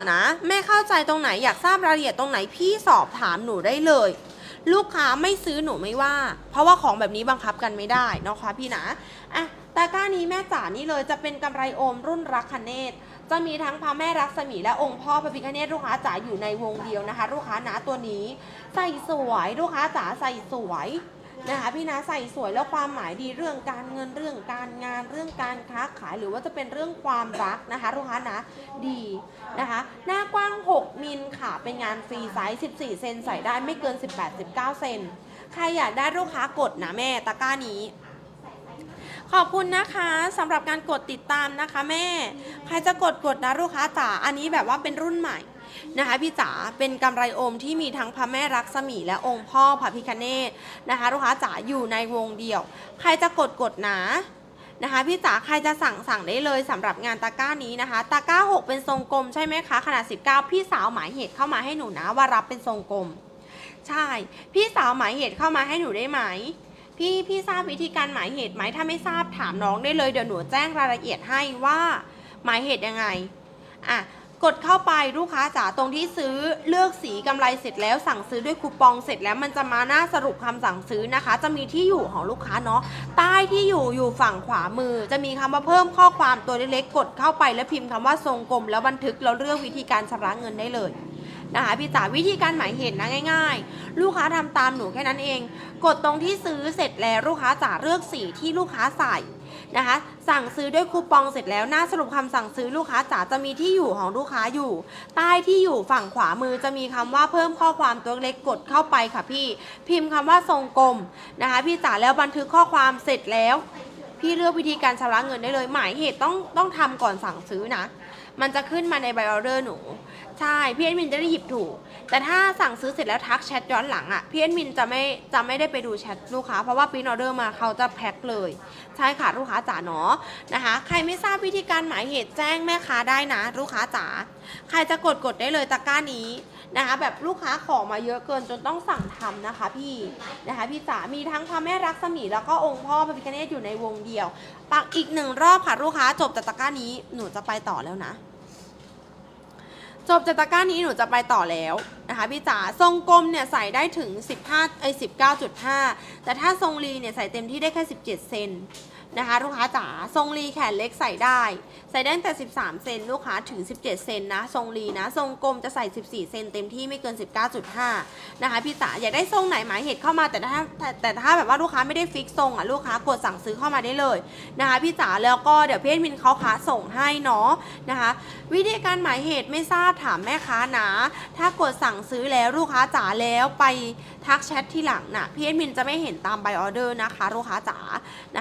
นะแม่เข้าใจตรงไหนอยากทราบรายละเอียดตรงไหนพี่สอบถามหนูได้เลย ลูกค้าไม่ซื้อหนูไม่ว่า เพราะว่าของแบบนี้บังคับกันไม่ได้นะคะพี่นะอะตะกร้านี้แม่จ๋านี่เลยจะเป็นกำไรโอมรุ่นรักคเนศจะมีทั้งพระแม่รักษมีและองค์พ่อพระพิฆเนศลูกค้าจ๋าอยู่ในวงเดียวนะคะ ลูกค้านะตัวนี้ ใส่สวยลูกค้าจ๋าใส่สวย นะคะพี่นะใส่สวยแล้วความหมายดีเรื่องการเงินเรื่องการงานเรื่องการค้าขายหรือว่าจะเป็นเรื่องความรักนะคะลูกค้านะดีนะคะหน้ากว้าง 6 มิลค่ะ เป็นงานฟรีไซส์14 เซนใส่ได้ไม่เกิน 18-19 เซนใครอยากได้ลูกค้ากดนะแม่ตะกร้านี้ขอบคุณนะคะสำหรับการกดติดตามนะคะแม่ ใครจะกดกดนะลูกค้าจ๋าอันนี้แบบว่าเป็นรุ่นใหม่ นะคะพี่จ๋าเป็นกำไรโอมที่มีทั้งพระแม่รักษมีและองค์พ่อพระพิคเนตนะคะลูกค้าจ๋าอยู่ในวงเดียว ใครจะกดกดนะนะคะพี่จ๋าใครจะสั่งสั่งได้เลยสำหรับงานตะกร้านี้นะคะตะกร้า 6 เป็นทรงกลมใช่ไหมคะขนาด 19 พี่สาวหมายเหตุเข้ามาให้หนูนะว่ารับเป็นทรงกลม ใช่ พี่สาวหมายเหตุเข้ามาให้หนูได้ไหมพี่พี่ทราบวิธีการหมายเหตุไหมถ้าไม่ทราบถามน้องได้เลยเดี๋ยวหนูแจ้งรายละเอียดให้ว่าหมายเหตุยังไงอะ กดเข้าไปลูกค้าจ๋าตรงที่ซื้อเลือกสีกำไรเสร็จแล้วสั่งซื้อด้วยคูปองเสร็จแล้วมันจะมาหน้าสรุปคำสั่งซื้อนะคะ จะมีที่อยู่ของลูกค้าเนาะใต้ที่อยู่อยู่ฝั่งขวามือ จะมีคำว่าเพิ่มข้อความตัวเล็กๆกดเข้าไปแล้วพิมพ์คำว่าทรงกลม แล้วบันทึกแล้วเลือกวิธีการชำระเงินได้เลยนะคะพี่จ๋าวิธีการหมายเหตุนะง่าย ๆ ลูกค้าทำตามหนูแค่นั้นเอง กดตรงที่ซื้อเสร็จแล้วลูกค้าจ๋าเลือกสีที่ลูกค้าใส่ นะคะ สั่งซื้อด้วยคูปองเสร็จแล้วหน้าสรุปคำสั่งซื้อลูกค้าจ๋าจะมีที่อยู่ของลูกค้าอยู่ ใต้ที่อยู่ฝั่งขวามือจะมีคำว่าเพิ่มข้อความตัวเล็กกดเข้าไปค่ะพี่ พิมพ์คำว่าทรงกลมนะคะ พี่จ๋าแล้วบันทึกข้อความเสร็จแล้ว พี่เลือกวิธีการชำระเงินได้เลย หมายเหตุต้องต้องทำก่อนสั่งซื้อนะ มันจะขึ้นมาในไบออเดอร์หนู ใช่พี่แอดมินจะได้หยิบถูก แต่ถ้าสั่งซื้อเสร็จแล้วทักแชทย้อนหลังอะ่ะพี่แอดมินจะไม่จะไม่ได้ไปดูแชทลูกค้า เพราะว่าปริ้นออเดอร์มาเขาจะแพ็คเลย ใช่ค่ะลูกค้าจ๋าเนาะนะคะ ใครไม่ทราบวิธีการหมายเหตุแจ้งแม่ค้าได้นะ ลูกค้าจ๋าใครจะกดกดได้เลยตะกร้านี้ นะคะ แบบลูกค้าขอมาเยอะเกินจนต้องสั่งทำนะคะ พี่นะคะ พี่จ๋ามีทั้งพระแม่รักษมีแล้วก็องค์พ่อพระพิฆเนศอยู่ในวงเดียว ปักอีกหนึ่งรอบค่ะลูกค้าจบจากตะกร้านี้หนูจะไปต่อแล้วนะจบจากตะกร้านี้หนูจะไปต่อแล้วนะคะพี่จ๋าทรงกลมเนี่ยใส่ได้ถึง 15ไอ้19.5 แต่ถ้าทรงรีเนี่ยใส่เต็มที่ได้แค่ 17 เซน นะคะลูกค้าจ๋าทรงรีแขนเล็กใส่ได้ ใส่ได้ตั้งแต่ 13 เซนลูกค้าถึง 17 เซนนะ ทรงรีนะ ทรงกลมจะใส่ 14 เซนเต็มที่ไม่เกิน 19.5 นะคะพี่จ๋าอยากได้ทรงไหนหมายเหตุเข้ามาแต่ถ้าแต่แต่ถ้าแบบว่าลูกค้าไม่ได้ฟิกทรงอะลูกค้ากดสั่งซื้อเข้ามาได้เลยนะคะพี่จ๋าแล้วก็เดี๋ยวพี่เอ็ดมินเขาค้าส่งให้เนาะนะคะวิธีการหมายเหตุไม่ทราบถามแม่ค้านะ ถ้ากดสั่งซื้อแล้วลูกค้าจ๋าแล้วไปทักแชทที่หลังนะพี่เอ็ดมินจะไม่เห็นตามใบออเดอร์นะคะลูกค้าจ๋านะคะ